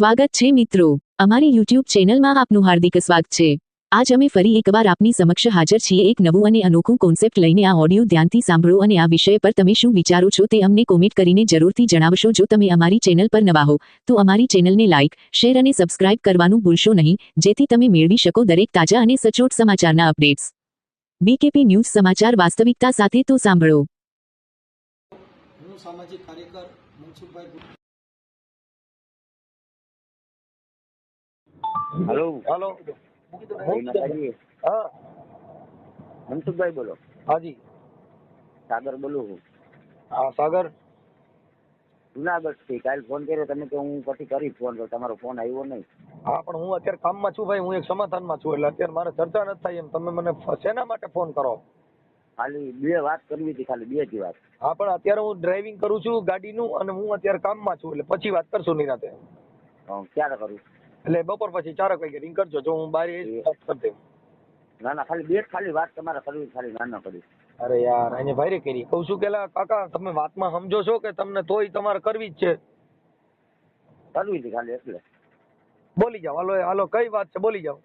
સ્વાગત છે મિત્રો. અમારી યુટ્યુબ ચેનલમાં આપનું હાર્દિક સ્વાગત છે. આજ અમે ફરી એકવાર આપની સમક્ષ હાજર છીએ એક નવું અને અનોખું કોન્સેપ્ટ લઈને આ ઓડિયો ધ્યાનથી સાંભળો અને આ વિષય પર તમે શું વિચારો છો તે અમને કોમેન્ટ કરીને જરૂરથી જણાવશો. જો તમે અમારી ચેનલ પર નવા હો, તો અમારી ચેનલને લાઇક શેર અને સબસ્ક્રાઇબ કરવાનું ભૂલશો નહીં, જેથી તમે મેળવી શકો દરેક તાજા અને સચોટ સમાચારના અપડેટ્સ બીકેપી ન્યૂઝ સમાચાર વાસ્તવિકતા સાથે તો સાંભળો. સામાજિક કાર્યકર મનસુખભાઈ હલો. હાલો. હા. મનસુખભાઈ બોલો. હાજી. સાગર બોલું છું હા સાગર. જુનાગઢથી. કાલ ફોન કર્યો તમે કે હું પછી કરી ફોન તો તમારો ફોન આવ્યો નહીં. હા પણ હું અત્યારે કામમાં છું ભાઈ. હું એક સમાધાનમાં છું. એટલે અત્યારે મારે ચર્ચા નથી થાય એમ. તમે મને શેના માટે ફોન કરો? ખાલી બે વાત કરવી હતી. ખાલી બે જ વાત. હા પણ અત્યારે હું ડ્રાઇવિંગ કરું છું ગાડીનું અને હું અત્યારે કામમાં છું. એટલે પછી વાત કરશું નિરાતે. ક્યારે કરું? એટલે બપોર પછી ચારક વાગે રિંગ કરજો. જો હું બારી આવીશ કરી દઉં ના ના ખાલી બે ખાલી વાત તમારે કરવી ખાલી ના ના કરી. અરે યાર એને ભાઈ કરી. કહું છું કેલા કાકા તમે વાતમાં સમજો છો કે તમને તોય તમારે કરવી જ છે? કરવી છે ખાલી એટલે. બોલી જાઓ. હાલો હાલો કઈ વાત છે? બોલી જાઓ.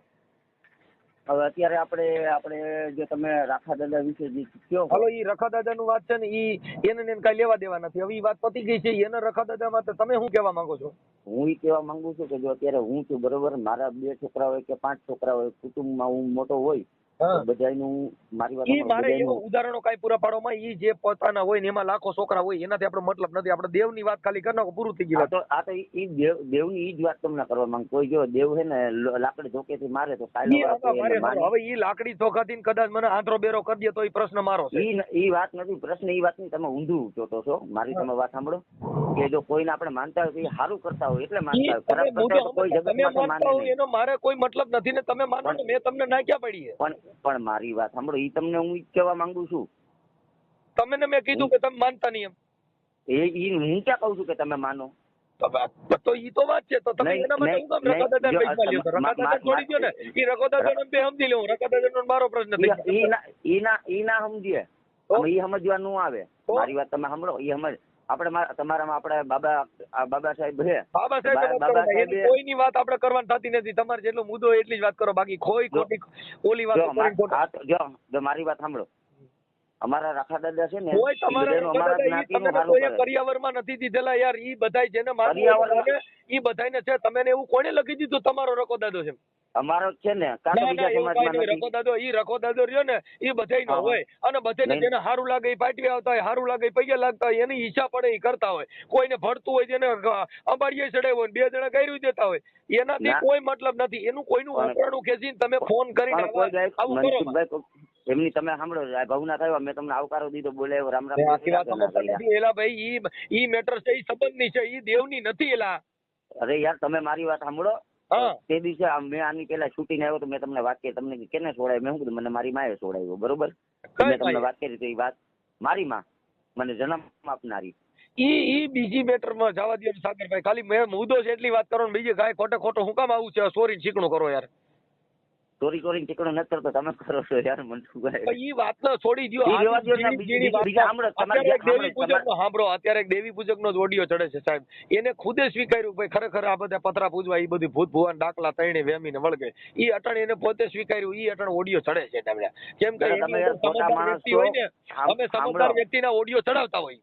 હવે અત્યારે આપણે આપણે જે તમે રાખા દાદા વિશે જે કયો હાલો ઈ રખા દાદા નું વાત છે ને ઈ એને ને કઈ લેવા દેવા નથી. હવે ઈ વાત પતી ગઈ છે એને રખા દાદા માં તમે શું કહેવા માંગો છો? હું ઈ કહેવા માંગુ છું કે જો અત્યારે હું છું બરોબર મારા બે છોકરા હોય કે પાંચ છોકરા હોય કુટુંબમાં હું મોટો હોય બધાયનું મારી વાત મારે એવો ઉદાહરણો કાંઈ પૂરા પાડવામાં ઈ જે પોતાના હોય ને એમાં લાખો છોકરા હોય એનાથી આપણો મતલબ નથી. આપણે દેવની વાત ખાલી કરી નાખો પૂરું થઈ ગયું તો આ તો ઈ- દેવ દેવની ઈ જ વાત તમને કરવા માંગ કોઈ જો દેવ હે ને લાકડી ધોકેથી મારે તો. હવે ઈ લાકડી ને કદાચ મને આંતરો બેરો કરી દે તો ઈ પ્રશ્ન મારો છે. ઈ ઈ વાત નથી પ્રશ્ન ઈ વાતની તમે ઊંધું જોતો છો. મારી તમે વાત સાંભળો. કે જો કોઈને આપણે માનતા હોય તો સારું કરતા હોય. એટલે માનતા હોય. ખરાબ કરતા હોય. કોઈ જગત માનતા હોય એનો મારે કોઈ મતલબ નથી ને તમે માનો ને મેં તમને ના ક્યાં પડી પણ પણ મારી વાત સાંભળો ઈ તમને હું કહેવા માંગુ છું. તમને મેં કીધું કે તમે માનતા નહીં એમ. એ ઈ હું ક્યાં કહું છું કે તમે માનો? તો ઈ તો વાત છે તો તમે એના માટે હું કામ રખા દાદા નહીં, પેટમાં લ્યો. છો? જો, રખા દાદા મા- છોડી દો ને. ઈ રખા દાદા બે સમજી લઉં રખા દાદા મારો પ્રશ્ન થઈ ઈ- ના ઈ ના સમજીએ. ઈ સમજવા નું આવે? મારી વાત તમે સાંભળો ઈ સમજ આપણે તમારામાં આપણે બાબા બાબા સાહેબ છે. બાબા સાહેબ કોઈની વાત આપણે કરવાની થતી નથી. તમારે જેટલો મુદ્દો એટલી જ વાત કરો. બાકી ખોઈ ખોટી ઓલી વાત જો મારી વાત સાંભળો. અમારા રાખા દાદા છે ને કોઈ તમારા અમારા જ્ઞાતિનું કરે. નથી દીધેલા યાર. ઈ બધાય જેને ને, ઈ બધાયને છે. તમે એવું કોણે લખી દીધું તમારો રકો દાદો છે? અમારો છે ને બીજા સમાજમાં નથી. રકો દાદો ઈ રકો દાદો રહ્યો ને ઈ બધાયનો. હોય. અને બધાને જેને સારું લાગે ઈ પાટવી આવતા હોય સારું લાગે પગે લાગતા હોય એની ઈચ્છા પડે ઈ કરતા હોય. કોઈને ભરતું હોય જેને અંબાડીએ ચડાવ્યો હોય બે જણા ગાયરું દેતા હોય એનાથી કોઈ મતલબ નથી. એનું કોઈનું પણ- ખેંચીને તમે ફોન કરીને આવું કરો એમની તમે સાંભળો ભવના થયો મેં તમને આવકારો દીધો બોલે રામ રામ કર્યા. એલા ભાઈ ઈ ઈ મેટર છે ઈ સંબંધની છે ઈ દેવની નથી એલા. અરે યાર તમે મારી વાત સાંભળો. તે દિવસે મેં આની પેલા શૂટિંગ આવ્યો તો મેં તમને વાત કરી. તમને કેને છોડાય મેં શું કીધું? મને મારી માએ છોડાવ્યો બરોબર? મેં તમને? વાત કરી તો એ વાત મારી માં. મને જન્મ આપનારી. ઈ ઈ બીજી મેટરમાં જવા દે સાગરભાઈ. ખાલી મેં મુદ્દો છે એટલી વાત કરો ને બીજી કાંઈ ખોટે ખોટો હું કામ આવું છે? સોરી શીખણું કરો યાર. ચોરી કરતો તમે કરો છો યાર મનસુખભાઈ છોડી ને, સાંભળો, અત્યારે દેવી જ ઓડિયો ચડે છે સાહેબ. એને ખુદે સ્વીકાર્યું ભાઈ ખરેખર આ બધા પતરા પૂજવા એ બધી ભૂત ભુવાન ડાકલા તઈને વેમીને વળગે. એ અટણ એને પોતે સ્વીકાર્યું એ અટણ ઓડિયો ચડે છે ડામડા કેમ કે વ્યક્તિ. હોય ને અમે સમજદાર વ્યક્તિના ઓડિયો ચડાવતા હોય.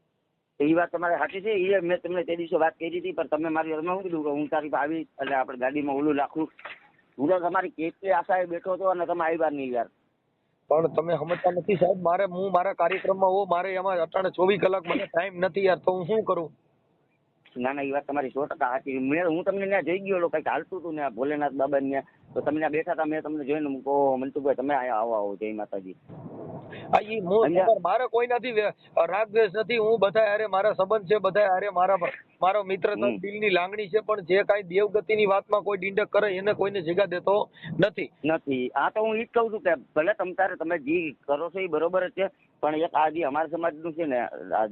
એ વાત તમારે સાચી છે એ મેં તમને તે દિવસે વાત કરી હતી પણ તમે મારી શું કીધું કે હું તારી આવી એટલે આપણે ગાડીમાં ઓલું લાખું હું તમારી કેટલી આશાએ બેઠો હતો અને તમે આવ્યા નહીં યાર. પણ તમે સમજતા નથી સાહેબ મારે હું મારા કાર્યક્રમમાં હોઉં મારે એમાં અટાણે ચોવીસ કલાક મને ટાઈમ નથી યાર તો હું શું કરું? ના ના એ વાત તમારી સો ટકા સાચી. મેં હું તમને ત્યાં જઈ ગયો કંઈક હાલતું હતું ને ભોલેનાથ બાબા ત્યાં. તો તમે ત્યાં બેઠા હતા મેં તમને જોઈને મૂકો મનસુખભાઈ તમે અહીંયા આવો આવો જય માતાજી. હું મારે કોઈ નથી રાગ દ્વેષ નથી હું બધા હારે મારા સંબંધ છે બધા હારે મારા મારો મિત્ર દિલ દિલની લાગણી છે પણ જે કાંઈ દેવગતિની વાતમાં કોઈ ડીંડક કરે એને કોઈને જગા દેતો નથી. નથી. આ તો હું ઈ જ કહું છું કે ભલે તમ તારે તમે જે કરો છો એ બરોબર જ છે પણ એક આ જે અમારા સમાજનું છે ને સમાજ?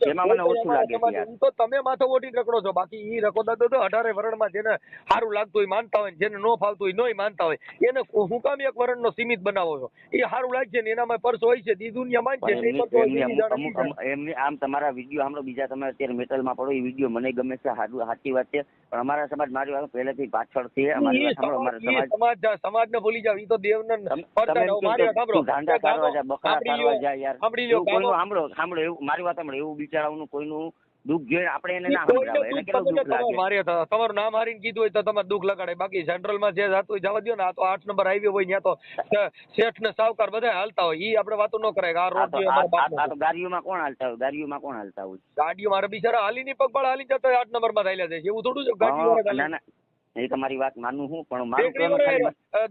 તેમાં મને ઓછું લાગે છે સમાજ- તો તમે માથો ઓઢીને રખડો છો. બાકી ઈ રખો તો અઢારે વરણમાં જેને સારું લાગતું હોય માનતા હોય જેને નો ફાવતું હોય નોય માનતા હોય એને હું કામ એક વરણનો સીમિત બનાવો છો એ સારું લાગશે ને એનામાં પર્સ હોય છે દી દુનિયા માનશે એમની આમ તમારા વીડિયો સાંભળો બીજા તમે અત્યારે મેટલમાં પડો એ વીડિયો મને ગમે છે સારું સાચી વાત છે પણ અમારા સમાજ મારી વાત પહેલેથી પાછળ છે અમારી સાંભળો સમાજ- સમાજને ભૂલી જાવ એ તો દેવને સાંભળો. લ્યો. યાર સાંભળી સાંભળો સાંભળો મારી વાત સાંભળો એવું બિચારાઓનું કોઈનું દુઃખ જોઈએ આપણે એને ના સમજાવે. એને કેટલું દુઃખ લાગે? તમારે નામ હારીને કીધું હોય તો તમારે દુઃખ લગાડે. બાકી સેન્ટ્રલમાં જે જાતું હોય જવા દો ને આ તો આઠ નંબર હાઈવે હોય ત્યાં તો શેઠ ને સાવકાર બધા હાલતા હોય. ઈ આપણે વાતો ન કરાય આ રોડ જે આ-. તો ગાડીઓમાં કોણ હાલતા હોય? ગાડીઓમાં કોણ હાલતા હોય? ગાડીઓ મારે બિચારા હાલી ની પગપાળ હાલી જતા હોય આઠ નંબરમાં થયેલા છે. એવું થોડું છે ગાડીઓ ના ના. એ તમારી વાત માનું હું પણ મારું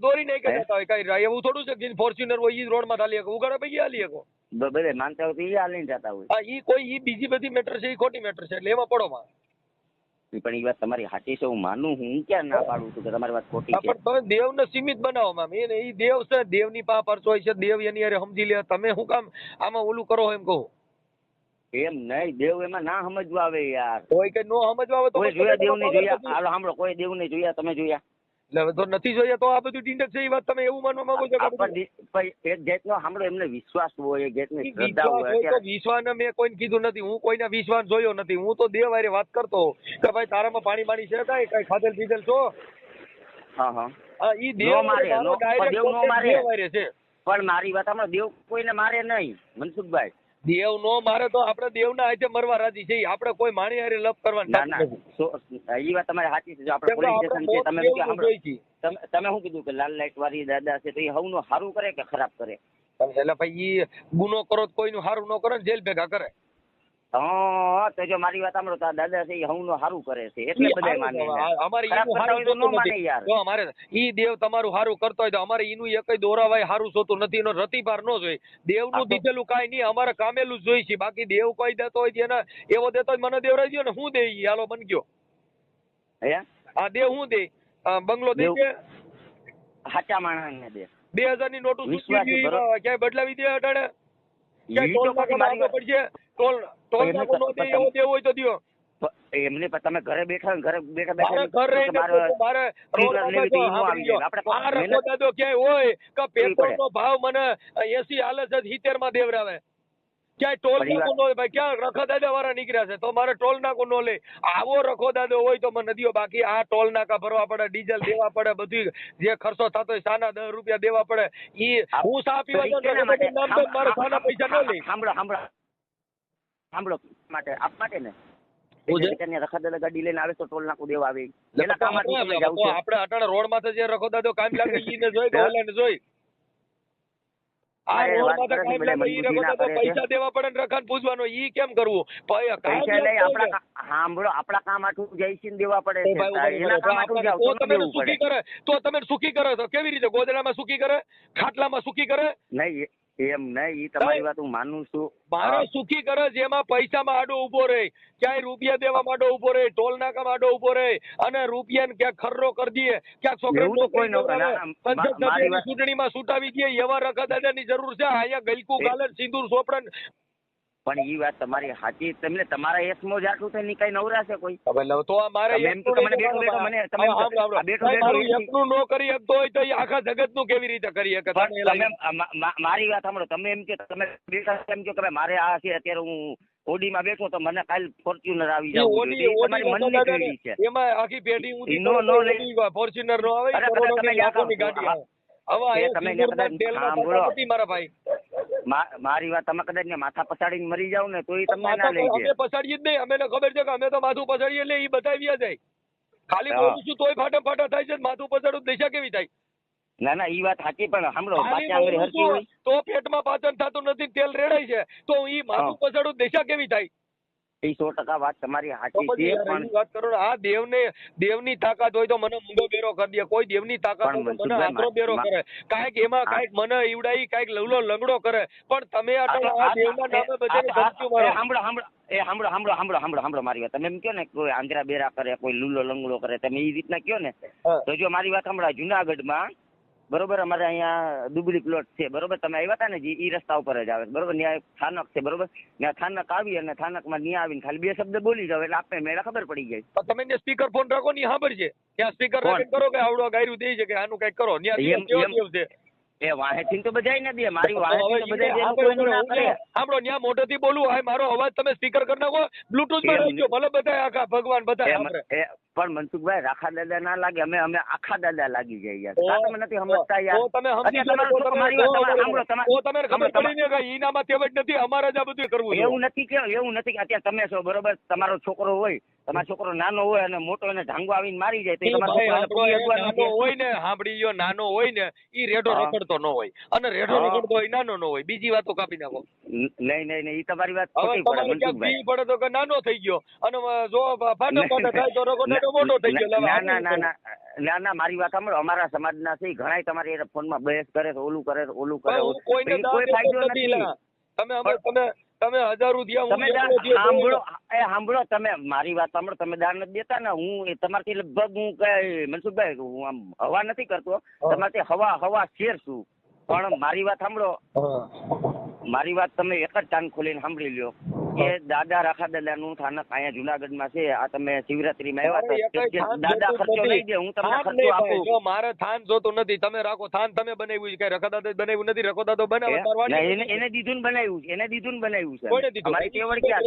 દોરી નહીં કરતા હોય કઈ એવું થોડું છે ફોર્ચ્યુનર હોય ઈ રોડમાં હાલી ઉગાડા પૈકી હાલી શકો. બધે માનતા હોય તો એ હાલીને જતા હોય. હા ઈ કોઈ ઈ બીજી બધી મેટર છે ઈ ખોટી મેટર છે એટલે એમાં પડો માં પણ એ વાત તમારી સાચી છે હું માનું હું ક્યાં ના પાડું છું કે તમારી વાત ખોટી છે? પણ તમે દેવને સીમિત બનાવો મામ. એને ઈ દેવ છે દેવની પા પરચો હોય છે દેવ એની અરે સમજી લે. તમે શું કામ આમાં ઓલું કરો એમ કહો? એમ નહીં દેવ એમાં ના સમજવા આવે યાર. કોઈ કઈ નો સમજવા આવે તો કોઈ જોયા દેવ ને જોયા. હાલો સાંભળો કોઈ દેવ ને જોયા તમે જોયા? તો નથી જોઈએ તો આ બધું ટીંડક છે એ વાત તમે એવું માનવા માંગો છો કે એક જાતનો સાંભળો એમને વિશ્વાસ હોય ગેટ જાતની શ્રદ્ધા હોય વિશ્વાસ મેં કોઈને કીધું નથી હું કોઈને વિશ્વાસ જોયો નથી હું તો દેવ વારે વાત કરતો કે ભાઈ તારામાં પાણી પાણી છે કઈ? કઈ ખાધેલ પીધેલ છો? હા હા. ઈ દેવ મારે, નો- દેવ નો મારે. છે. પણ મારી વાત સાંભળો દેવ કોઈને મારે નહીં મનસુખભાઈ. દેવ નો મારે તો આપણે દેવના હાથે મરવા રાજી છે આપણે કોઈ માણી હારે લપ કરવાની ના ના. એ વાત તમારી સાચી છે. આપણે પોલીસ સ્ટેશન છે તમે શું તમે શું કીધું કે લાલ લાઈટ વાળી દાદા છે તો એ હવનું સારું કરે કે ખરાબ કરે? એટલે ભાઈ ગુનો કરો કોઈ કોઈનું સારું ન કરે જેલ ભેગા કરે. હા તો જો મારી વાત સાંભળો તો દાદા છે એ હવનું સારું કરે છે એટલે બધા માને અમારે એનું સારું તો ન માને. યાર. જો અમારે ઈ દેવ તમારું સારું કરતો હોય તો અમારે ઈનું એકય દોરાવાય સારું જોતું નથી એનો રતિભાર ન જોઈ. દેવનું દીધેલું કાંઈ નહીં અમારે કામેલું જ જોઈ છે. બાકી દેવ કોઈ દેતો હોય એને એવો દેતો હોય મને દેવ દ્યો ને હું દે ઈ? હાલો બન ગયો. હે? આ દેવ હું દે? બંગલો દે છે સાચા માણસને દે. બે હજારની નોટો ક્યાંય બદલાવી દે અટાડે ક્યાંય તો ટોલ પડશે? ટોલ એમને તમે- હોય તો દ્યો. એમને તમે ઘરે બેઠા ઘરે બેઠા બેઠા ઘર રહીને મારે. આ દાદો ક્યાંય હોય કે પેટ્રોલ નો ભાવ મને એસી હાલે છે સિત્તેરમાં દેવરાવે. ક્યાંય ટોલ નાકું ન ભાઈ ક્યાં રખો દાદા વાળા નીકળ્યા છે? તો મારે ટોલ નાકું નો લે. આવો રખો દાદો હોય તો મને દિયો. બાકી આ ટોલ નાકા ભરવા પડે ડીઝલ દેવા પડે બધું જે ખર્ચો થતો હોય સાના દસ રૂપિયા દેવા પડે. ઈ આ- હું સા પીવા જાઉં મારે સાના પૈસા ન લે. સાંભળો સાંભળો સાંભળો માટે આપ માટે ને. હું છે? ત્યાં રખા દાદા ગાડી લઈને આવે તો ટોલ નાકું દેવા આવે. આપણે અટાણે રોડ માથે જે કામ લાગે જોઈ જોઈ. તો તમે સુખી કરે? તો તમે સુખી કરે તો કેવી રીતે? ગોદડામાં સુખી કરે? ખાટલામાં સુખી કરે? નહીં એમ નહીં ઈ તમારી વાત હું માનું છું. મારો સુખી કરો જેમાં પૈસામાં આડો ઊભો રહે ક્યાંય રૂપિયા દેવા માંડો ઊભો રહે ટોલ નાકા માંડો ઊભો રહે અને રૂપિયાને ક્યાંક ખર્રો કરી દઈએ ન- ના, સભ્યની વાત- ચૂંટણીમાં સુટાવી દઈએ એવા રખા દાદાની જરૂર છે અહીંયા ગલકુ ગાલર સિંદુર સિંદૂર સોપડે પણ ઈ વાત તમારી સાચી. તમને તમારા એસમો જ આટલું થાયની કઈ નવરાશે કોઈ? તો આ મારે તમે એમ તો તમને મને બેઠો બેઠો મને તમે બેઠો બેઠો એકલું કરી શકતો હોય તો આખા જગતનું કેવી રીતે કરી શકે? તમે તમે મા- મા- મારી વાત સાંભળો. તમે એમ કે તમે બેઠા એમ કે ભાઈ મારે આ છે અત્યારે હું ઓડીમાં બેઠો તો મને કાલ ફોર્ચ્યુનર આવી જાવ ઓડી- ઓડી મનની દાદાને છે. એમાં આખી પેઢી ઊંધી નો- નો ફોર્ચ્યુનર નો આવે તમે ન્યા લાખોની ગાડી આવે. હવે તમે કદાચ મારા ભાઈ. મા- મારી વાત તમે કદાચ માથા પછાડીને મરી જાવ ને તો એ તમને ના લઈ અમે જાય. પછાડીએ જ નહીં અમે ખબર છે કે અમે તો માથું પછાડીએ એટલે એ બતાવી જાય ખાલી. બોલું છું તોય ફાટા ફાટા થાય છે ને માથું પછાડું દિશા કેવી થાય? ના ના ઈ વાત સાચી પણ સાંભળો પાછી આંગળી બોલું હોય. તો પેટમાં પાચન થતું નથી તેલ રેડાય છે તો ઈ માથું. પછાડું દિશા કેવી થાય? એ સો ટકા વાત તમારી સાચી છે પણ વાત કરો ને આ દેવને તાકાત હોય તો મને મૂંગો બેરો કરી દે. કોઈ દેવની તાકાત હોય તો મને મનસુખભાઈ, બેરો કરે. કાંઈક એમાં કાંઈક મને ઈવડાઈ કાંઈક લવલો લંગડો કરે. પણ તમે તો- આ નામે બધાને એ મારો. સાંભળો સાંભળો એ સાંભળો સાંભળો સાંભળો સાંભળો સાંભળો મારી વાત. તમે એમ કહો ને કોઈ આંધ્રા બેરા કરે કોઈ લૂલો લંગડો કરે તમે એ રીતના કહો ને તો જો મારી વાત સાંભળો જુનાગઢમાં બરોબર અમારે અહીંયા દુબળી પ્લોટ છે. બરોબર તમે આવ્યા હતા ને જે એ રસ્તા ઉપર જ આવે બરોબર ત્યાં થાનક છે બરોબર? ત્યાં થાનક આવી અને થાનકમાં ત્યાં આવીને ખાલી બે શબ્દ બોલી જાવ એટલે આપણે મેળા ખબર પડી જાય. તો તમે સ્પીકર ફોન રાખો ને ખબર છે ત્યાં સ્પીકર? કરો કે આવડો ગાયરું દે છે કે આનું કંઈક કરો. ત્યાં છે. એ વાહેથી તો બધાય ન દે મારી વાહેથી તો બધાય દે, કોઈ ના કરે. સાંભળો ત્યાં મોઢેથી બોલવું હોય મારો અવાજ તમે સ્પીકર કરી નાખો બ્લુટૂથમાં રાખજો ભલે બધા આખા ભગવાન બધા એમ- પણ મનસુખભાઈ રાખા દાદા ના લાગે અમે અમે આખા દાદા લાગી જાય યાર. તમે નથી સમજતા યાર? તમે સમજી અત્યારે ગયો તમારો તો છોકરો તમે- મારી વાત તો તમારે બરોબર. સાંભળો, તમારે- ખબર પડી ને કે ઈનામાં તેવડ નથી અમારે જ આ બધું કરવું એવું નથી કે એવું નથી કે અત્યારે તમે છો બરોબર? તમારો છોકરો હોય તમારો છોકરો નાનો હોય અને મોટો એને ઢાંગો આવીને મારી જાય તો તમારો હોય ને સાંભળી ગયો નાનો હોય ને ઈ રેડો રખડતો ન હોય. અને રેડો રખડતો હોય નાનો ન હોય. બીજી વાતો કાપી નાખો. નહીં નહીં નહીં ઈ તમારી વાત ખોટી પડે તમારે મનસુખભાઈ. પડે તો કે નાનો થઈ ગયો. અને જો ફાટો ફાટો થાય તો રખડતો મોટો થઈ ગયો. ના ના ના ના ના ના મારી વાત સાંભળો. અમારા સમાજના છે ઘણા તમારી હારે ફોનમાં બહેસ કરે ઓલું કરે ઓલું કરે કોઈ ફાયદો નથી નથી. તમે અમે તમે તમે હજાર રૂપિયા તમે સાંભળો. એ સાંભળો તમે મારી વાત સાંભળો તમે દાન નથી દેતા ને હું એ તમારથી લગભગ હું કઈ મનસુખભાઈ હું આમ હવા નથી કરતો. તમારથી હવા હવા શેર છું. પણ મારી વાત સાંભળો. મારી વાત તમે એક જ કાન ખોલીને સાંભળી લ્યો. કે દાદા રાખા દાદાનું થાનક અહીંયા જુનાગઢમાં છે. આ તમે શિવરાત્રીમાં આવ્યા હતા દાદા ખર્ચો. નહીં દે હું તમને ખર્ચો આપું. જો મારે થાન જોતું નથી તમે રાખો થાન તમે બનાવ્યું છે. કઈ રખદાદા બનાવ્યું નથી. રખોદાદો બનાવે હે? એને એને દીધું ને બનાવ્યું છે એને દીધું ને બનાવ્યું છે. કોઈને દીધું? અમારી તેવડ ક્યાં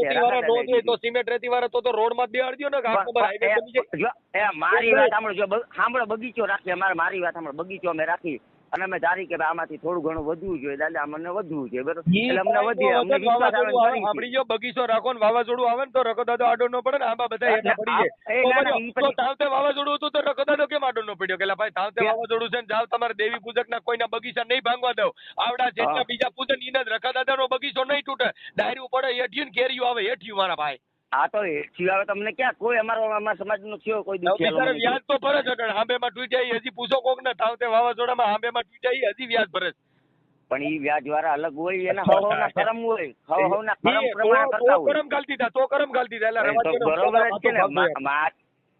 છે? તો સિમેન્ટ રેતી વાળા તો તો રોડમાં બેહાડી દ્યો ને આ ખબર હાઈવે બની જાય. એ મારી વાત સાંભળો જો સાંભળો બગીચો રાખીએ મારે મારી વાત સાંભળો બગીચો અમે રાખી અને અમે ધારી કે આમાંથી થોડું ઘણું વધવું જોઈએ દાદા અમને વધવું જોઈએ બરોબર? એટલે અમને અમને વિશ્વાસ આવે ગયો બગીચો રાખો ને વાવાઝોડું આવે ને તો રખદાદો આડો ન પડે ને આંબા બધા પડી જાય. તાવતે વાવાઝોડું હતું તો રખદાદો કેમ આડો ન પડ્યો? કે ભાઈ તાવતે વાવાઝોડું છે ને જાવ તમારે દેવી પૂજક ના કોઈના બગીચા નહીં ભાંગવા દો આવડા જેટલા બીજા પૂજન ઈના જ રખદાદા નો બગીચો નહીં તૂટે. ડાયરું પડે હેઠિયું ને કેરીયું આવે હેઠિયું મારા ભાઈ. આ તો સિવાય તમને ક્યાં? કોઈ અમારો અમારા સમાજનો થયો કોઈ હવે નહીં. વ્યાજ તો ભરે છે તૂટ્યા ઈ હજી પૂછો કોક ને તાવતે વાવાઝોડામાં આંબેમાં તૂટી હજી વ્યાજ ભરે છે. પણ ઈ વ્યાજ વાળા અલગ હોય એના હવ હવના કરમ હોય. હવ હવના કરમ ઈ પ્રમાણે તો- કરતા હોય. કરમ ગાલતી હતા તો કરમ ગાલતી હતા એટલે તો ને, બરોબર જ છે ને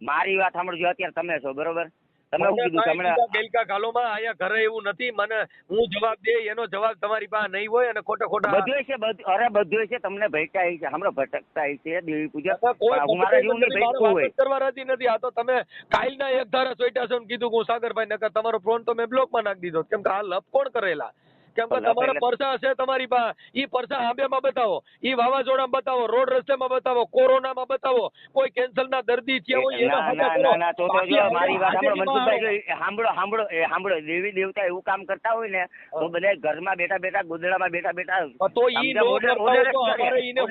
મારી વાત સાંભળજો અત્યારે તમે છો બરોબર? તમે શું કીધું તમને બીજા ગેલકા અહીંયા ઘરે એવું નથી. મને હું જવાબ દે એનો જવાબ તમારી પાસે નહીં હોય અને ખોટા ખોટા બધું છે અરે બધું છે તમને ભટકાય છે હમણાં ભટકતા છે દેવી પૂજા. જેવું ભટકવું હોય. કરવા રાજી નથી. આ તો તમે કાલના એક ધારા સોઈટા છો કીધું હું સાગરભાઈ નકર તમારો ફોન તો મેં બ્લોકમાં નાખી દીધો. કેમ કે આ લપ કોણ કરેલા? કેમ કે તમારા પરસા હશે તમારી પાસે ઈ પરસા આંબેમાં બતાવો. ઈ વાવાઝોડામાં બતાવો રોડ રસ્તામાં બતાવો કોરોનામાં બતાવો. કોઈ કેન્સરના દર્દી થયા હોય એના ના ના તો જો મારી વાત સાંભળો મનસુખભાઈ સાંભળો સાંભળો એ સાંભળો દેવી દેવતા એવું કામ કરતા હોય ને તો બધા ઘરમાં બેઠા બેઠા ગોદડામાં બેઠા બેઠા તો ઈ નો અમારે ઈને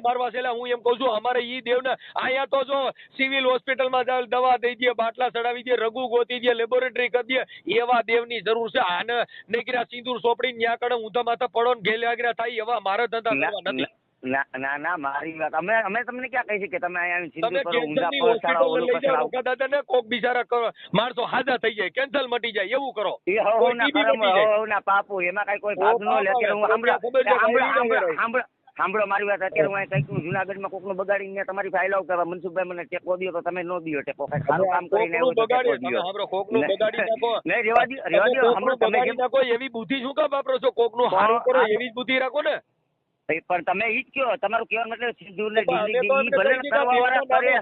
મારવા છેલ્લા હું એમ કહું છું અમારે ઈ દેવને અહીંયા તો જો સિવિલ હોસ્પિટલમાં દવા દઈ દે બાટલા ચડાવી દે રઘુ ગોતી દે લેબોરેટરી કરી દે એવા દેવની જરૂર છે. આને નગરા સિંદૂર સોપડી ન્યા કડે ઊંધા માથા પડો ને ઘેલ આગરા થાય એવા મારા ધંધા કરવા નથી. ના ના ના મારી વાત. અમે અમે તમને ક્યાં કહી શકીએ? કે તમે અહીંયા સિંધુ કરો ઊંધા પર હોસ્પિટલ ઓલું જાઓ કચડાવો. રકા કોક બિચારા કરો. માણસો હાજા થઈ જાય કેન્સલ મટી જાય એવું કરો. એ હવ ના કરમ. હવ હવના પાપો એમાં કઈ કોઈ ભાગ ન લે કે હું હમણાં હમણાં છે, સાંભળો મારી વાત અત્યારે હું કંઈક જુનાગઢમાં કોકનું બગાડીને તમારી ફાઇલ આવ કરવા મનસુખભાઈ મને ટેકો દો તો તમે નો દિયો ટેકો કઈ સારું કામ કરીને આવ્યો તો ટેકો સાંભળો, કોકનું નહીં, બગાડી નાખો. નહીં, રેવા દો રેવા દો સાંભળો, તમે જેમ- નાખો એવી બુદ્ધિ શું કામ વાપરો છો? કોકનું સારું કરો એવી જ બુદ્ધિ રાખો ને. પણ તમે ઈ જ કયો તમારું કહેવાનો મતલબ સિંદૂર ને ભલે કરવા વાળા કરે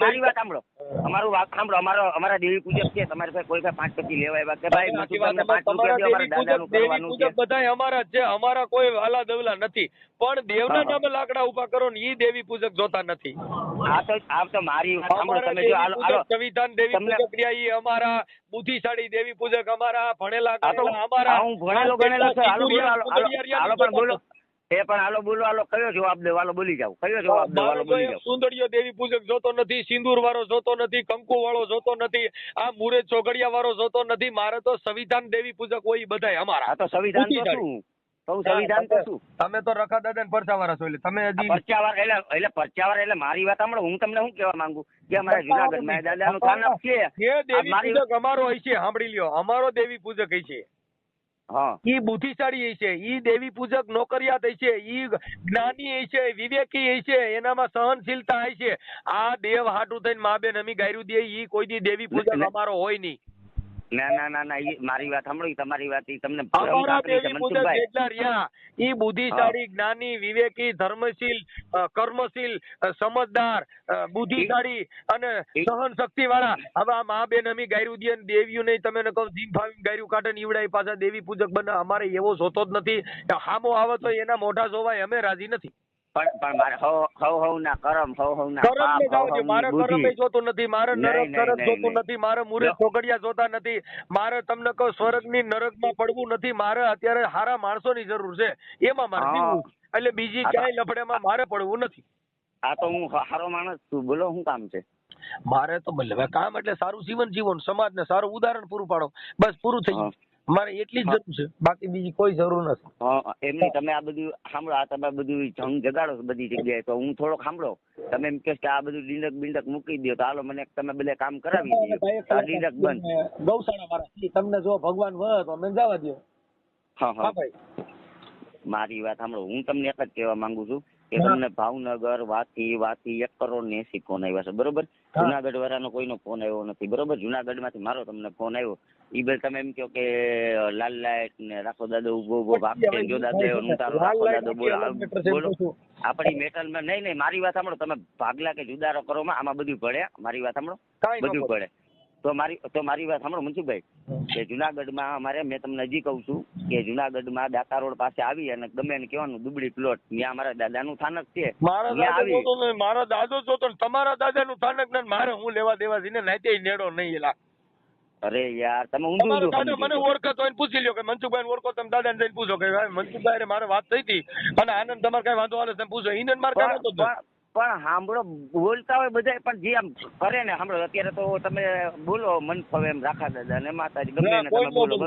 મારી વાત સાંભળો. અમારું વાત સાંભળો અમારો અમારા દેવી પૂજક છે તમારી પાસે કોઈ પાંચ પચી લેવા આવ્યા કે ભાઈ બાકી પાંચ રૂપિયા દો અમારા દાદાનું પૂજક- દેવી કરવાનું છે. અમારા જ છે અમારા કોઈ વાલા દવલા નથી. પણ દેવના. નામે લાકડા ઊભા કરો ને ઈ દેવી પૂજક જોતા નથી. આ તો આ તો મારી વાત સાંભળો તમે જો આલો આલો સંવિધાન દેવી પૂજક રહ્યા ઈ અમારા બુદ્ધિશાળી દેવી પૂજક અમારા ભણેલા અમારા હું ભણેલો ગણેલો છું. હાલો બોલો હાલો હાલો સુંદરિયા હાલો પણ બોલો. એ પણ હાલો બોલો હાલો કયો જવાબ દો બોલી જાવ કયો જવાબ દો બોલી જાવ સુંદરીયો દેવી પૂજક જોતો નથી સિંદૂર વાળો જોતો નથી કંકુ વાળો જોતો નથી આ મુરે ચોગડિયા વાળો જોતો નથી. મારે તો સંવિધાન દેવી પૂજક હોય બધાય અમારા. તો સંવિધાન તો શું? સંવિધાન તો શું? તમે તો રખા દાદા ને પરચા વાળા છો એટલે તમે હજી પરચાવાર એટલે એટલે પરચાવાર એટલે મારી વાત સાંભળો હું તમને શું કહેવા માંગુ? કે અમારા જુનાગઢમાં દાદાનું થાનક છે. એ દેવી મારી- પૂજક અમારો હોય છે સાંભળી લ્યો. અમારો દેવી પૂજક હોય છે. ઈ બુદ્ધિશાળી છે ઈ દેવી પૂજક નોકરિયાત છે ઈ જ્ઞાની છે વિવેકી છે એનામાં સહનશીલતા છે આ દેવ હાટું થઈને મા બેન અમી ગાયરું દે ઈ કોઈ દી દેવી પૂજક અમારો હોય નહીં. ના ના ના ના મારી વાત સાંભળો તમારી વાત તમને અમારા ભ્રમ કાપી છે દેવી પૂજક જેટલા રહ્યા ઈ બુદ્ધિશાળી જ્ઞાની વિવેકી ધર્મશીલ કર્મશીલ સમજદાર બુદ્ધિશાળી અને સહન શક્તિ વાળા હવે આ મા બેન અમી ગાયરું દે ને દેવીઓ નહીં તમે ને કહો જીમ ફાવી ગાયરું કાઢે નીવડાય પાછા દેવી પૂજક બને. અમારે એવો જોતો જ નથી. હામો આવે તો એના મોઢા જોવાય અમે રાજી નથી. પણ પણ મારે હવ હવ હવ કરમ હવ હવ કરમ ને જાવ છે મારે કરમ જોતું નથી મારે નરક નહીં, જોતું નથી મારે મુરે જો. જોતા નથી મારે તમને કહું સ્વર્ગની નરકમાં પડવું નથી મારે અત્યારે સારા માણસોની જરૂર છે એમાં મારે જીવવું. એટલે બીજી. ક્યાંય લફડેમાં મારે પડવું નથી. આ તો હું સારો માણસ છું બોલો શું કામ છે? મારે તો કામ એટલે સારું જીવન જીવન સમાજને સારું ઉદાહરણ પૂરું પાડો બસ પૂરું થઈ ગયું. મારે એટલી જ જરૂર છે. બાકી બીજી કોઈ જરૂર નથી. હા એમની તમે આ બધું સાંભળો આ તમે બધું જંગ જગાડો છો બધી જગ્યાએ તો હું થોડોક સાંભળો. તમે એમ કહો કે આ બધું ડીંડક બિંડક મૂકી દો તો હાલો મને તમે બધે કામ કરાવી દો આ ડીંડક બંધ. ગૌશાળા મારા તમને જો ભગવાન વહ તો અમને જવા દો હા હા. ભાઈ. મારી વાત સાંભળો. હું તમને એક જ કહેવા માંગુ છું કે તમને ભાવનગર વાથી વાથી એક કરોડ ને એસી ફોન આવ્યા છે બરોબર. જુનાગઢ વાળાનો કોઈનો ફોન આવ્યો નથી બરોબર? જુનાગઢમાંથી મારો તમને ફોન આવ્યો. ઈ બે તમે એમ કહો કે લાલ લાઈટ ને રાખો દાદો ઊભો ઊભો ભાગશે જો દાદો હું તારો રાખો દાદો બોલો આપણી મેટલમાં નહીં નહીં મારી વાત સાંભળો. તમે ભાગલા કે જુદારો કરો માં આમાં બધું પડે મારી વાત સાંભળો. બધું પડે. તો મારી તો મારી વાત સાંભળો મનસુખભાઈ કે જુનાગઢમાં અમારે મેં તમને હજી કહું છું કે જુનાગઢમાં દાતા રોડ પાસે આવી અને ગમે ને કહેવાનું દુબળી પ્લોટ ત્યાં અમારા દાદાનું થાનક છે. મારા દાદો આવી. જોતો નહીં મારા દાદો ને તમારા દાદાનું ને મારે હું લેવા દેવા છે ને નાતે નેડો નહીં એલા. અરે યાર તમે ઊંધું જો દાદા મને ઓળખતો હોય પૂછી લ્યો કે મનસુખભાઈ ને ઓળખો તમે દાદાને જઈને પૂછો કે ભાઈ મનસુખભાઈ મારે વાત થઈ હતી. અને આનંદ તમારે કઈ વાંધો આવે તમે પૂછો. ઈને મારે કઈ વાંધો પણ સાંભળો બોલતા હોય બધા પણ જે આમ કરે ને સાંભળો અત્યારે તો તમે બોલો મન ફવે એમ રાખા દાદા ને માતાજી ગમે ને તમે બોલો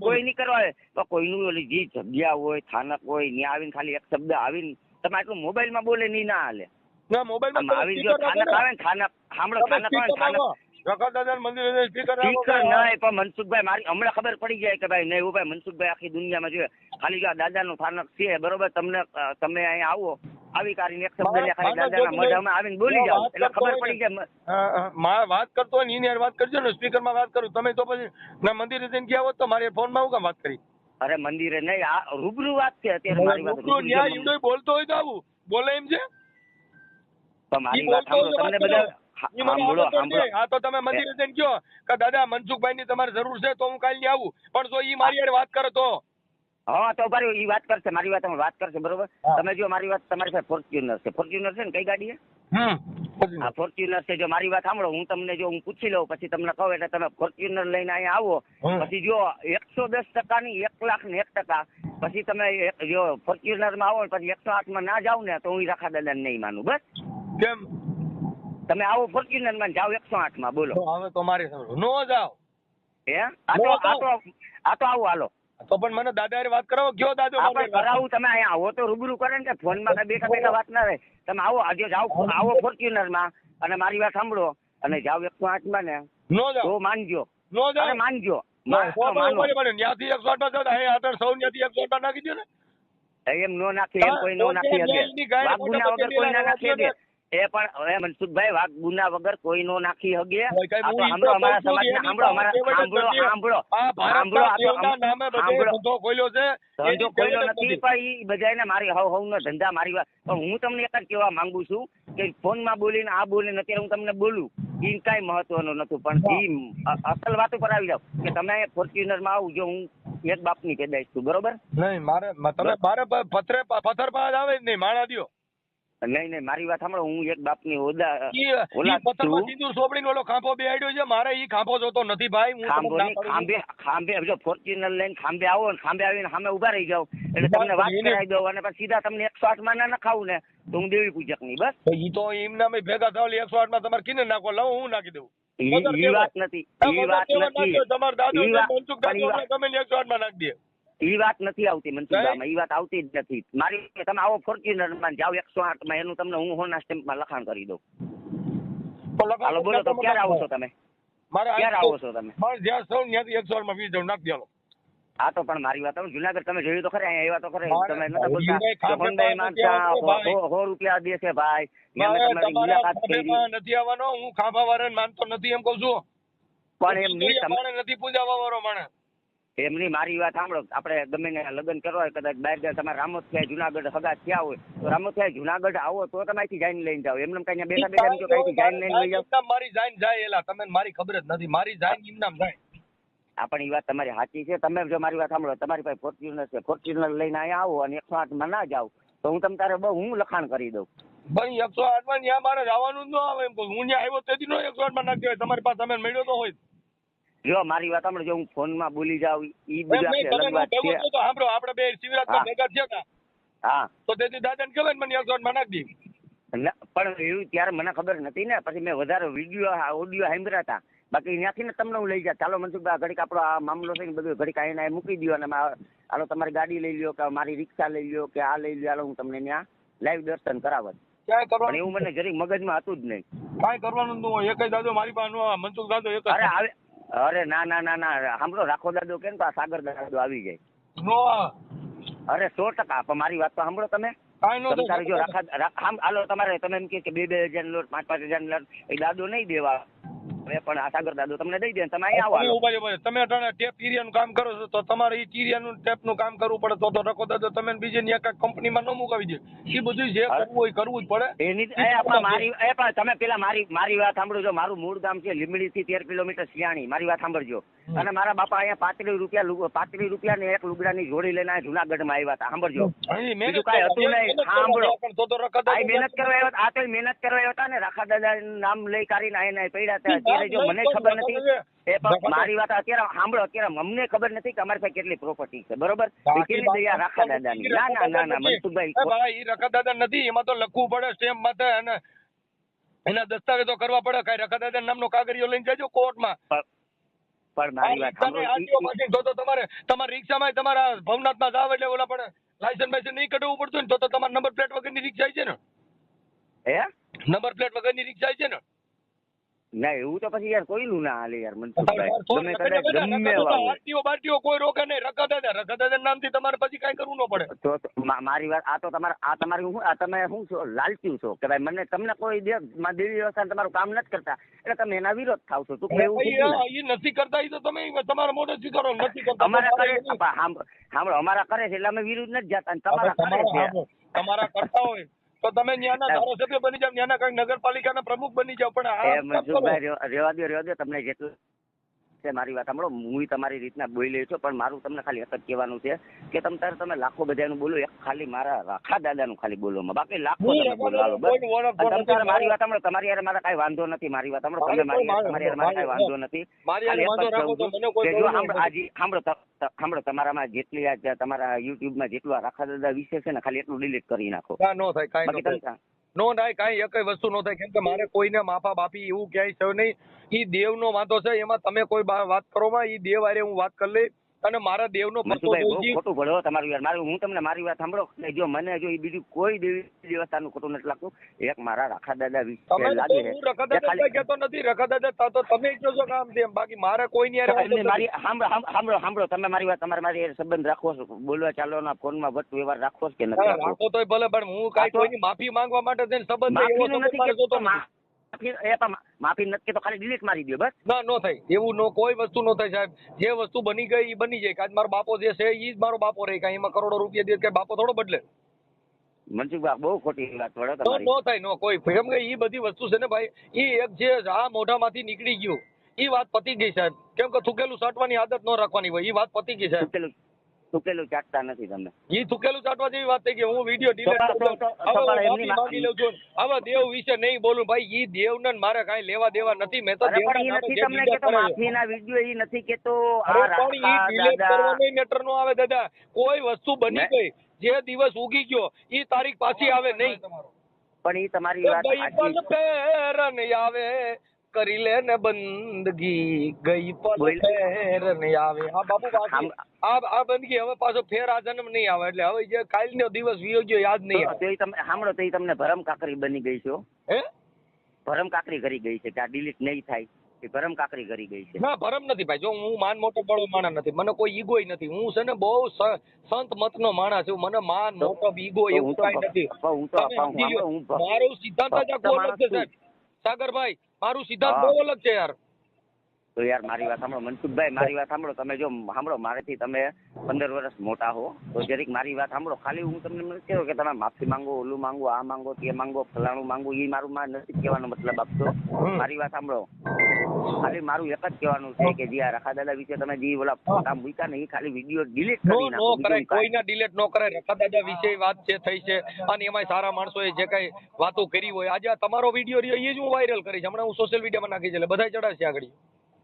કોઈ નહીં કરવા તો કોઈનું ઓલી જે જગ્યા હોય થાનક હોય ત્યાં આવીને ખાલી એક શબ્દ આવીને તમે આટલું મોબાઈલમાં બોલે નહીં ના હાલે. ના મોબાઈલ આમ આવી ગયો થાનક આવે ને થાનક સાંભળો થાનક આવે ને થાનક રખા સ્પીકર સ્પીકર નહીં પણ મનસુખભાઈ મારી હમણાં ખબર પડી જાય કે ભાઈ નહીં ભાઈ મનસુખભાઈ આખી દુનિયામાં જોઈએ. ખાલી જો દાદાનું છે બરોબર? તમને તમે આવો. આવી કરીને એક શબ્દ લે ખાલી દાદાના મોઢામાં આવીને બોલી જાઓ. વાત એટલે કરતો ખબર પડી જાય મ- વાત કરતો હોય ને એની વાત કરજો ને સ્પીકરમાં વાત કરું. તમે તો પછી ના મંદિરે જઈને ગયા હોત તો મારે ફોનમાં હું કામ વાત કરી? અરે મંદિરે નહીં આ રૂબરૂ વાત છે અત્યારે મારી વાત રૂબરૂ રૂબરૂ ન્યાય બોલતો હોય તો આવું. બોલે એમ છે? તમારી મારી વાત તમને બધા સાંભળો આ તો તમે મંદિરે જઈને કયો કે દાદા મનસુખભાઈ ની તમારે જરૂર છે તો હું કાલે આવું. પણ જો ઈ મારી વાત કરે તો? હા તો ભાઈ ઈ વાત કરશે મારી વાત વાત કરશે બરોબર? તમે જો મારી વાત તમારી પાસે ફોર્ચ્યુનર છે. ફોર્ચ્યુનર છે ને કઈ ગાડી હમ આ ફોર્ચ્યુનર છે જો મારી વાત સાંભળો હું તમને જો હું પૂછી લઉં પછી તમને કહું એટલે તમે ફોર્ચ્યુનર લઈને અહીંયા આવો. પછી જો એકસો દસ ટકાની એક લાખ ને એક ટકા પછી તમે જો ફોર્ચ્યુનરમાં આવો પછી એકસો આઠમાં ના જાવ ને તો હું રાખા દાદા નહીં માનું બસ? કેમ? તમે આવો ફોર્ચ્યુનરમાં જાઓ એકસો આઠમાં બોલો. હવે તો મારે નો જાઓ. હે? આ તો આ તો આવું હાલો. તો પણ મને દાદા વાત કરાવો. કયો દાદો આપણે કરાવું તમે અહીંયા આવો તો રૂબરૂ કરે ને કે ફોનમાં બેઠા બેઠા વાત ના રહે. તમે આવો આજે જાઓ આવો ફોર્ચ્યુનરમાં અને મારી વાત સાંભળો અને જાઓ એકસો આઠમાં ને નો જાઓ. માનજો. નો જાઓ. માનજો. ન્યાથી એકસો આઠમાં જાઓ. તો આઠ સૌ ન્યાથી એકસો આઠ નાખી દો ને. એમ નો નાખી એમ કોઈ નો નાખી દે મોટા વગર કોઈ ના નાખી હગે એ પણ હવે મનસુખભાઈ વાત ગુના વગર કોઈ નો નાખી હગે. સાંભળો અમારા સાંભળો સાંભળો સાંભળો સાંભળો ખોલ્યો છે. ધંધો ખોલ્યો નથી નથી. પણ બધાને મારી હવ હવ નો ધંધા મારી વાત. પણ હું તમને એક જ કહેવા માંગુ છું કે ફોનમાં બોલીને આ બોલીને અત્યારે હું તમને બોલું ઈ કઈ મહત્વનું નતું પણ ઈ અસલ વાત ઉપર આવી જાવ કે તમે ફોર્ચ્યુનરમાં આવું જો હું એક બાપની પેદાઈશ છું બરોબર? નહીં મારે તમે મારે પથરે પથ્થર પાસ આવે જ નહીં માણા દ્યો. નહીં નહીં મારી વાત સાંભળો હું એક બાપની ઓદા ઓલા પથ્થરમાં. સિંદૂર ઓલો ખાંભો બેહાડ્યો છે મારે ઈ ખાંભો જોતો નથી ભાઈ હું ખાંભો. ખાંભે ખાંભે જો ફોર્ચ્યુનર લઈને ખાંભે આવો ને ખાંભે આવીને સામે ઊભા રહી જાવ એટલે તમને વાત કરાવી દઉં અને પછી સીધા તમને એકસો આઠમાં ના નખાવું ને તો હું દેવી પૂજકની બસ તો ઈ તો એમના મેં ભેગા થાવ એકસો આઠમાં તમારે કિને નાખો લઉં હું નાખી દઉં ઈ? વાત નથી ઈ વાત નથી તમારા દાદા મનસુખ દાદો ગમે એકસો આઠમાં નાખી દે ઈ વાત નથી આવતી મનસુખભાઈ ઈ વાત આવતી જ નથી. મારી તમે આવો ફોર્ચ્યુનરમાં જાઓ એકસો આઠમાં એનું તમને હું હોના સ્ટેમ્પમાં લખાણ કરી દઉં. હાલો બોલો તો ક્યારે આવો છો તમે? ક્યારે આવો છો તમે? જ્યાં સૌ ત્યાંથી એકસો આઠમાં વીસ જણ નાખી દેલો હા તો પણ મારી વાત જુનાગઢ તમે જોયું તો ખરે અહીંયા તો ખરે. તમે નતા બોલતા. સો- રૂપિયા દે છે ભાઈ. નથી આવવાનો. હું ખાંભા વાળાને માનતો નથી એમ કઉ છું. પણ એમ નથી પૂજાવા વાળો માણે એમની મારી વાત સાંભળો. આપણે ગમે ને લગ્ન કરવા હોય કદાચ બહાર ગયા તમારે રામોથિયા જુનાગઢ સગા થયા હોય તો રામોથિયા જુનાગઢ આવો તો તમે અહીંથી જાઈને લઈને જાઓ. એમને કઈ બેઠા બેઠા લઈને લઈ જાઓ. મારી જાઈને જાય એલા તમને મારી ખબર જ નથી. મારી જાન એમનામ જાય. આ એ વાત તમારી સાચી છે. તમે જો મારી વાત સાંભળો તમારી પાસે ફોર્ચ્યુનર છે. ફોર્ચ્યુનર લઈને અહીંયા આવો અને એકસો આઠમાં ના જાઓ તો હું તમ તારે બહુ હું લખાણ કરી દઉં. ભાઈ એકસો આઠમાં ત્યાં મારે જવાનું જ ન આવે હું ત્યાં આવ્યો તેથી નો એકસો આઠમાં દેવાય તમારી પાસે તમે મળ્યો તો હોય જો મારી વાત જો હું ફોનમાં બોલી જાઉં ઈ બીજું અલગ વાત છે. તો સાંભળો આપણે બે શિવરાજમાં હા. ભેગા થયા હતા. હા. તો તેથી દાદાને ને મને એકસો આઠમાં નાખી દે. ના, પણ એવું ત્યારે મને ખબર નથી ને પછી મેં વધારે વીડિયો ઓડિયો સાંભળ્યા હતા. બાકી ત્યાંથી ને તમને હું લઈ જા ચાલો મનસુખભાઈ ઘડીક આપણો આ મામલો છે ને બધું ઘડીક આઈને એ મૂકી દો અને હાલો તમારી ગાડી લઈ લ્યો કે મારી રિક્ષા લઈ લ્યો કે આ લઈ લ્યો હાલો હું તમને ત્યાં લાઈવ દર્શન કરાવત. પણ એવું મને જરીક મગજમાં હતું જ નહીં. કાંઈ કરવાનું ન હોય. એક જ દાદો મારી પાસે નો મનસુખ દાદો એક અરે આવે અરે ના ના ના ના સાંભળો રાખો દાદો તો આ સાગર દાદો આવી જાય. અરે સો ટકા પણ મારી વાત તો સાંભળો તમે. કાંઈ નો તમે જો રાખા હાલો તમારે તમે એમ કે બે બે હજાર લોટ પાંચ પાંચ હજાર લોટ એ દાદો નહીં દેવા. હવે પણ આશા કરતા તો તમને દઈ દે તમે અહીં આવો. ઊભા ઊભા તમે અટાણે ટેપ ટીરિયાનું કામ કરો છો તો તમારે ઈ ટીરિયાનું ટેપનું કામ કરવું પડે. તો તો રકો દાદો તમે ને બીજે ન્યા કાંઈક કંપનીમાં ન મુકાવી દે. એ બધું જે કરવું હોય કરવું જ પડે. એની એ આપણા મારી એ પણ તમે પેલા મારી મારી વાત સાંભળો છો. મારું મૂળ ગામ છે લીમડી થી તેર કિલોમીટર સિયાણી મારી વાત સાંભળજો. અને મારા બાપા અહીંયા પાંત્રીસ રૂપિયા પાંત્રીસ રૂપિયા ને એક લુગડાની જોડી લઈને જુનાગઢમાં આવ્યા હતા. સાંભળજો. બીજું કઈ હતું નહીં. મહેનત સાંભળો. પણ મહેનત કરવા આવ્યા આ તો મહેનત કરવા આવ્યા હતા ને. રાખા દાદા નામ લઈ કરીને આઈને પડ્યા હતા. અત્યારે જો મને ખબર નથી એ મારી વાત અત્યારે સાંભળો અત્યારે અમને ખબર નથી કે અમારી પાસે કેટલી પ્રોપર્ટી છે બરોબર? કેટલી દયા રાખા દાદાની? ના ના ના ના મનસુખભાઈ એ રખા દાદા નથી એમાં તો લખવું પડે સ્ટેમ્પ માટે અને એના દસ્તાવેજો કરવા પડે કઈ રખા દાદા નામનો કાગળિયો લઈને જજો કોર્ટમાં. પણ મારી વાત સાંભળો તો તો તમારે તમારી રિક્ષામાં તમારા ભવનાથમાં જાવ એટલે ઓલા પડે લાયસન્સ બાયસન્સ નહીં કઢવું પડતું ને તો તો તમારે નંબર પ્લેટ વગરની રિક્ષા છે ને. હે? નંબર પ્લેટ વગરની રિક્ષા છે ને. ના એવું તો પછી યાર કોઈનું ના હાલે યાર મનસુખભાઈ તમે કદાચ ગમે. આરટીઓ બારટીઓ કોઈ રોકે નહીં રખા દાદા રખા દાદા નામથી તમારે પછી કાંઈ કરવું ન પડે તો મારી વાત આ તો તમારે આ તમારી હું આ તમે શું છો લાલચી છો કે ભાઈ મને તમને કોઈ દે માં દેવી વ્યવસ્થા તમારું કામ નથી કરતા એટલે તમે એના વિરોધ થાવ છો તું એવું નથી કરતા તો તમે તમારા મોઢે સ્વીકારો નથી કરતા અમારા કરે સાંભળો અમારા કરે છે એટલે અમે વિરુદ્ધ નથી જતા તમારા કરે છે તમારા કરતા હોય તો તમે ન્યાના ધારાસભ્ય બની જાવ ન્યાના કઈ નગરપાલિકાના પ્રમુખ બની જાવ પણ આ રેવા દો રેવા દો તમને જેટલું છે મારી વાત સાંભળો. હું તમારી રીતના બોલી છું પણ મારું તમને ખાલી એક જ કહેવાનું છે કે તમે તારે તમે લાખો બધાનું બોલો એક ખાલી મારા રાખા દાદાનું ખાલી બોલો બાકી લાખો તમે બોલો હાલો, બસ. તમે તારે મારી. વાત સાંભળો તમારી યાર મારા કાંઈ વાંધો નથી મારી વાત સાંભળો. તમે મારી તમારી યાર મારા કાંઈ વાંધો નથી. સાંભળો સાંભળો તમારામાં જેટલી આ તમારા યુટ્યુબમાં જેટલું આ રાખા દાદા વિશે છે ને ખાલી એટલું ડિલીટ કરી નાખો. ના, નો થાય કાંઈ બાકી તમે નો થાય, કાંઈ એક વસ્તુ નો થાય. કેમ કે મારે કોઈને માફા બાપી એવું ક્યાંય છે નહીં. દેવ દેવનો વાંધો છે, એમાં તમે કોઈ વાત કરો માં એ દેવ આરે હું વાત કરી લઈ અને મારા દેવનો પત્તો મનસુખભાઈ ખોટું ભળો તમારું યાર. મારું હું તમને મારી વાત સાંભળો. કે જો મને જો બીજું કોઈ દેવી દેવતાનું ખોટું નથી લાગતું. એક મારા રખા દાદા વિશે તમે લાગે છે. રખા દાદા કહેતો નથી. રખા દાદા તો તમે કહો છો કામ તેમ. બાકી મારે કોઈ ની નથી. મારી સાંભળો સાંભળો સાંભળો તમે મારી વાત તમારે મારી સંબંધ રાખો છો. બોલવા ફોનમાં વટ વ્યવહાર રાખો છે કે નથી રાખો? તો ભલે પણ હું કાઈ કોઈની માફી માંગવા માટે સંબંધ એવો નથી મારે માફી એ પણ માફી નથી તો ખાલી ડિલીટ મારી દો બસ. ના નો થાય. એવું નો કોઈ વસ્તુ નો થાય સાહેબ. જે વસ્તુ બની ગઈ એ બની જાય. કાજ મારો બાપો જે છે એ જ મારો બાપો રહે. કાંઈ એમાં કરોડો રૂપિયા દે કે બાપો થોડો બદલે. મનસુખભાઈ બહુ ખોટી વાત વડો તમારી. નો થાય નો કોઈ. કેમ કે એ બધી વસ્તુ છે ને ભાઈ ઈ એક જે આ મોઢામાંથી નીકળી ગયું ઈ વાત પતી ગઈ સાહેબ. કેમ કે થૂકેલું સાટવાની આદત ન રાખવાની હોય. એ વાત પતી ગઈ સાહેબ. સુકેલું ચાટતા નથી તમે ઈ થૂકેલું ચાટવા જેવી વાત થઈ ગઈ હું વીડિયો ડિલીટ કરી હવે માંગી લઉં છું. દેવ વિશે નહીં બોલું. ભાઈ ઈ દેવને ને મારે કાંઈ લેવા દેવા નથી. મેં તો નથી તમને કેતો માફીના વીડિયો એ નથી કેતો. આ પણ ઈ રાખા કરવાનો મેટર નો આવે દાદા. કોઈ વસ્તુ બની ગઈ જે દિવસ ઉગી ગયો ઈ તારીખ પાછી આવે નહીં. પણ એ તમારી વાત સાચી પેરન આવે કરી લે ને બંદગી. ગઈ પલ. પેરન આવે. હા બાપુ આ આ બંદગી હવે પાછો ફેર આ જન્મ નહીં આવે. એટલે હવે જે કાલનો દિવસ વિયો ગયો યાદ નહીં તો- આવે. તો તમે સાંભળો તે તમને ભરમ કાકરી બની ગઈ છો હે. ભરમ કાકરી કરી ગઈ છે કે આ ડિલીટ નહીં થાય. એ ભરમ કાકરી કરી ગઈ છે. ના ભરમ નથી ભાઈ. જો હું માન મોટો બળો માણસ નથી. મને કોઈ ઈગોય નથી. હું છે ને બહુ સંત સંત મતનો માણસ છું. મને માન મોટો ઈગો એવું હું નથી. હું તો ભ- સિદ્ધાંત જ છે સાગરભાઈ મારું સિદ્ધાંત. બહુ અલગ છે યાર તો યાર મારી વાત સાંભળો મનસુખભાઈ મારી વાત સાંભળો. તમે જો સાંભળો મારેથી તમે પંદર વર્ષ મોટા હો. તો જરીક મારી વાત સાંભળો. ખાલી હું તમને નથી કહેતો કે તમે માફી માંગો ઓલું માંગો આ માંગો તે માંગો ફલાણું માંગો એ મારું માં નથી કહેવાનો મતલબ આપશો મારી વાત સાંભળો. ખાલી મારું એક જ કહેવાનું છે કે જે આ રખા દાદા વિશે તમે જે ઓલા ફોટા મૂક્યા ને એ ખાલી વીડિયો ડિલીટ કરી નાખો. કોઈના ડિલેટ નો કરાય. રખા દાદા વિશે વાત છે થઈ છે અને એમાં સારા માણસોએ જે કઈ વાતો કરી હોય. આજે તમારો વીડિયો રહ્યો એ જ હું વાયરલ કરીશ. હમણાં હું સોશિયલ મીડિયામાં નાખી છે એટલે બધા ચડાવશે આગળ.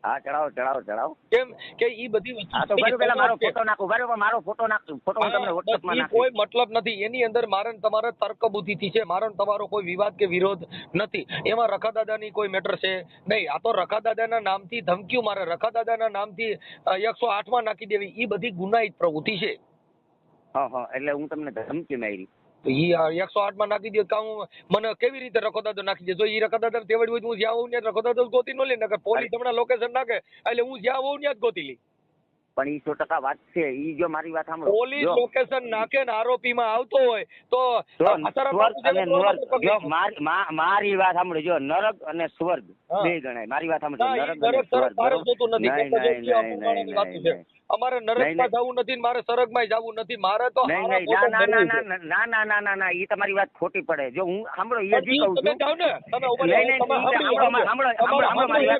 હા ચડાવો ચડાવો ચડાવો કેમ કે ઈ બધી વસ્તુ હા તો પેલા મારો ફોટો નાખો બરાબર મારો ફોટો નાખ ફોટો હું તમને WhatsApp માં બસ કોઈ મતલબ નથી. એની અંદર મારણ તમારે તર્ક બુદ્ધિથી છે મારણ તમારો કોઈ વિવાદ કે વિરોધ નથી. એમાં રખા દાદાની કોઈ મેટર છે નહીં. આ તો રખા દાદાના નામથી ધમકીઓ મારે. રખા દાદાના નામથી એકસો માં નાખી દેવી. ઈ બધી ગુનાહિત પ્રવૃત્તિ છે. હા હા એટલે હું તમને ધમકી મારી. ઈ એકસો આઠમાં નાખી દે હું મને કેવી રીતે રખો દાદો નાખી દે જો ઈ રખો દાદા તેવડ હોય તો હું જ્યાં હોઉં ત્યાં રખો દાદો ગોતી ન લે નકર પોલીસ હમણાં લોકેશન નાખે એટલે હું જ્યાં હોઉં ત્યાં જ ગોતી લઈ પણ ઈ સો ટકા વાત છે. ઈ જો મારી વાત સાંભળો. પોલીસ લોકેશન નાખે ને આરોપીમાં આવતો હોય તો સ્વર્ગ. મારી વાત સાંભળો. જો નરક અને સ્વર્ગ બે ગણાય. મારી વાત સાંભળો. ના, નરક સ્વર્ગ. અમારે નરકમાં જવું નથી મારે મારે સ્વર્ગમાં જવું નથી. મારે તો ના ના ના ના ના ના ના ના. ઈ તમારી વાત ખોટી પડે. જો હું સાંભળો એ જ કહું છું. સાંભળી સાંભળો, મારી વાત.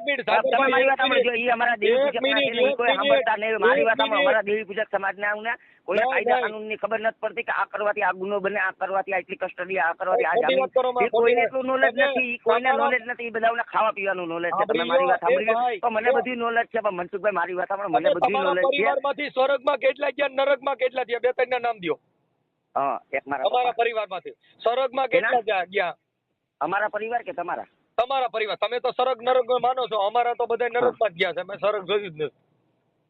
સાંભળો, જો ઈ અમારા કોઈ સાંભળતા નહીં. મારી વાત અમારા દેવી પૂજક સમાજને આવું ને નહીં, કાયદા કાનૂનની ખબર નથી પડતી કે આ કરવાથી આ ગુનો બને આ કરવાથી આટલી કસ્ટડી આ કરવાથી આ જામીન. કોઈને એટલું નોલેજ નથી કોઈને નોલેજ નથી બધાને ખાવા પીવાનું નોલેજ છે. તમે મારી વાત સાંભળી તો મને બધી નોલેજ છે પણ મનસુખભાઈ મારી વાત સાંભળો મને બધી નોલેજ છે. પરિવારમાંથી સ્વર્ગમાં કેટલા ગયા નરકમાં કેટલા ગયા બે ત્રણ નામ દ્યો. હા એક મારા અમારા. પરિવારમાંથી. સ્વર્ગમાં કેટલા ગયા ગયા? અમારા પરિવાર કે તમારા? તમારા પરિવાર. તમે તો સરગ નરક માનો છો. અમારા તો બધા નરકમાં જ ગયા છે. અમે સરગ જોયું જ નથી.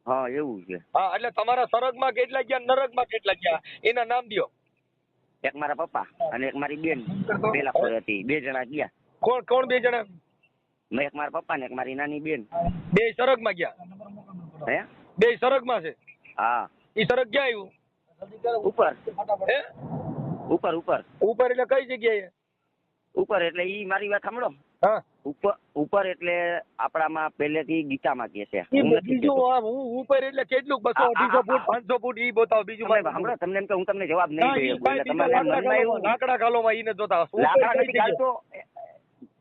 હા એવું છે. હા એટલે તમારા સરગમાં કેટલા ગયા નરકમાં કેટલા ગયા? એના નામ દ્યો. એક મારા પપ્પા અને એક મારી બેન. પેલા હતી. બે જણા ગયા. કોણ કોણ બે જણા? મેં એક મારા પપ્પા ને એક મારી નાની બેન. બે સરગમાં ગયા? હે? બે સરગમાં છે? હા. ઈ સરગ ક્યાં આવ્યું ઉપર. હે? ઉપર ઉપર. ઉપર એટલે કઈ જગ્યાએ? ઉપર એટલે ઈ મારી વાત સાંભળો. હા. ઉપર ઉપર એટલે આપણામાં પહેલેથી ગીતામાં કે છે. હું ઉપર એટલે કેટલું? બસો અઢીસો ફૂટ પાંચસો ફૂટ ઈ બતાવો બીજું ભાઈ હમણાં તમને એમ કે હું તમને જવાબ નહીં દઈ તમારે લાકડા ખાલો માં ઈને જોતા. લાકડા નથી જગ્યાએ?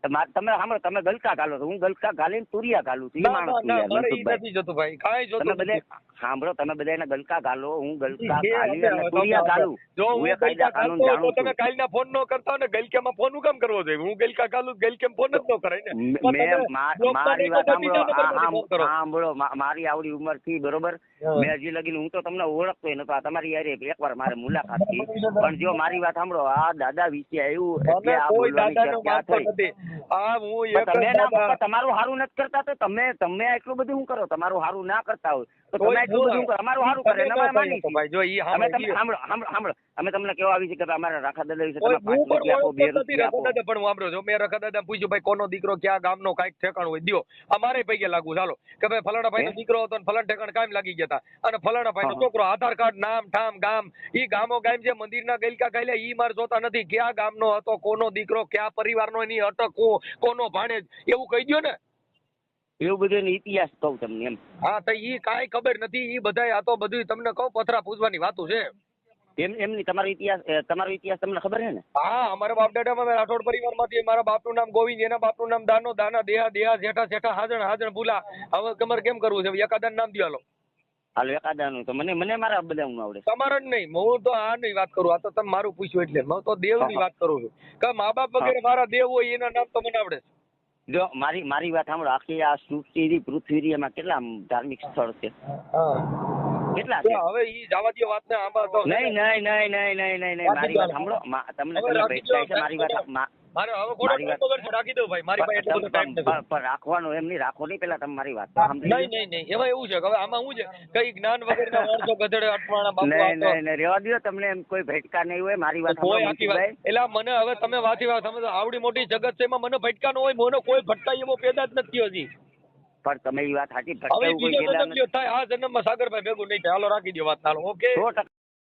તમે સાંભળો તમે ગલકા ગાલો છો. હું ગલકા ગાલીને તુરિયા ગાલું છું. માણસ. નથી જોતું ભાઈ. કાંઈ જોતું તમે બધે સાંભળો તમે બધા એને ગલકા ગાલો હું ગલકા ગાલી અને તુરિયા ગાલું. જો હું કાયદા કાનૂન જાણું તમે કાલના ફોન નો કરતા ને ગલકામાં ફોન હું કામ કરવો જોઈએ? હું ગલકા ગાલું ગલકેમ ફોન જ ન કરાય ને. મેં મારી વાત સાંભળો. સાંભળો મારી આવડી ઉંમરથી બરોબર. મેં હજી લગીને હું તો તમને ઓળખતો નતો. આ તમારી યારે એકવાર મારે મુલાકાત થઈ પણ જો મારી વાત સાંભળો આ દાદા વિશે આવ્યું એટલે આ બોલવાની ચર્ચા થઈ? હું તમે ના તમારું સારું નથી કરતા તો તમે તમે એટલું બધું શું કરો? તમારું સારું ના કરતા હોય. તો તમે એટલું બધું કરો? અમારું સારું કરે અમે માની. ભાઈ જો ઈ અમે તમને સાંભળો સાંભળો અમે તમને કેવા આવી છે કે અમારા રાખા દાદા વિશે તમે પાંચ રૂપિયા આપો બે ઓળખતો જ નથી રૂપિયા આપો. દાદા પણ હું સાંભળો છો. મેં રાખા દાદા પૂછ્યું ભાઈ કોનો દીકરો ક્યાં ગામનો કાંઈક ઠેકાણ હોય? દયો. અમારે પૈકે લાગુ ચાલો કે ભાઈ ફલાણા ભાઈનો? દીકરો હતો ને ફલાણા ઠેકાણે કાયમ લાગી ગયા હતા. અને ફલાણા ભાઈનો. છોકરો આધાર કાર્ડ નામ ઠામ ગામ ઈ ગામો ગામ જે મંદિરના ગઈલકા ગયેલા ઈ મારે જોતા નથી. ક્યાં ગામનો હતો કોનો દીકરો ક્યાં પરિવારનો એની અટક કો- કોનો ભાણેજ એવું કહી દ્યો ને. એવું બધું ઇતિહાસ કહું તમને એમ. હા તો ઈ કાંઈ ખબર નથી ઈ બધાય આ તો બધું તમને કહું પથરા પૂછવાની વાતો છે. એમ એમની તમારો ઇતિહાસ તમારો ઇતિહાસ તમને ખબર છે ને? હા અમારા બાપ દાદામાં રાઠોડ પરિવારમાંથી મારા બાપનું નામ ગોવિંદ એના બાપનું નામ દાનો દાના દેહા દેહા જેઠા જેઠા હાજણ હાજણ ભૂલા. હવે તમારે કેમ કરવું છે? એકાદાનું નામ દ્યો હાલો એકાદાનું તો મને મને મારા બધા હું આવડે. તમારે જ નહીં. હું તો આ નહીં વાત કરું. આ તો તમે મારું પૂછ્યું એટલે. હું તો દેવની વાત કરું છું. કે મા બાપ વગેરે મારા દેવ હોય એના નામ તો મને આવડે છે. જો મારી મારી વાત સાંભળો. આખી આ સૃષ્ટિ પૃથ્વી એમાં કેટલા ધાર્મિક સ્થળ છે? કેટલા છે? હવે ઈ જવા દો વાત ને આમાં તો નહીં નહીં નહીં નહીં નહીં નહીં. નહીં મારી વાત સાંભળો. તમને તમને ભેટ છે. મારી વાત મારે હવે ખોટો મારી વાત- ખોટો ખર્ચ રાખી દઉં ભાઈ. મારી પાસે એટલો બધો ટાઈમ નથી. પણ- પણ એમ નહીં. રાખો નહીં પેલા તમે મારી વાત. તો સાંભળી લો. નહીં નહીં નહીં. એમાં એવું છે કે હવે આમાં શું છે? કઈ જ્ઞાન વગરના માણસો ગધેડે અટવાણા બાપુ નહીં નહીં નહીં. રહેવા દો તમને એમ કોઈ ભટકા નહીં હોય. મારી વાત કોઈ આખી વાત. એટલે મને હવે તમે વાંચી વાત તમે આવડી મોટી જગત છે એમાં મને ભટકા ન હોય મને કોઈ ભટકા એવો પેદા જ નથી હજી. પણ તમે એ વાત સાચી ભટકાવું કોઈ ગયેલા થાય આ જન્મમાં સાગરભાઈ ભેગું નહીં થાય. હાલો રાખી દો વાત. Hello okay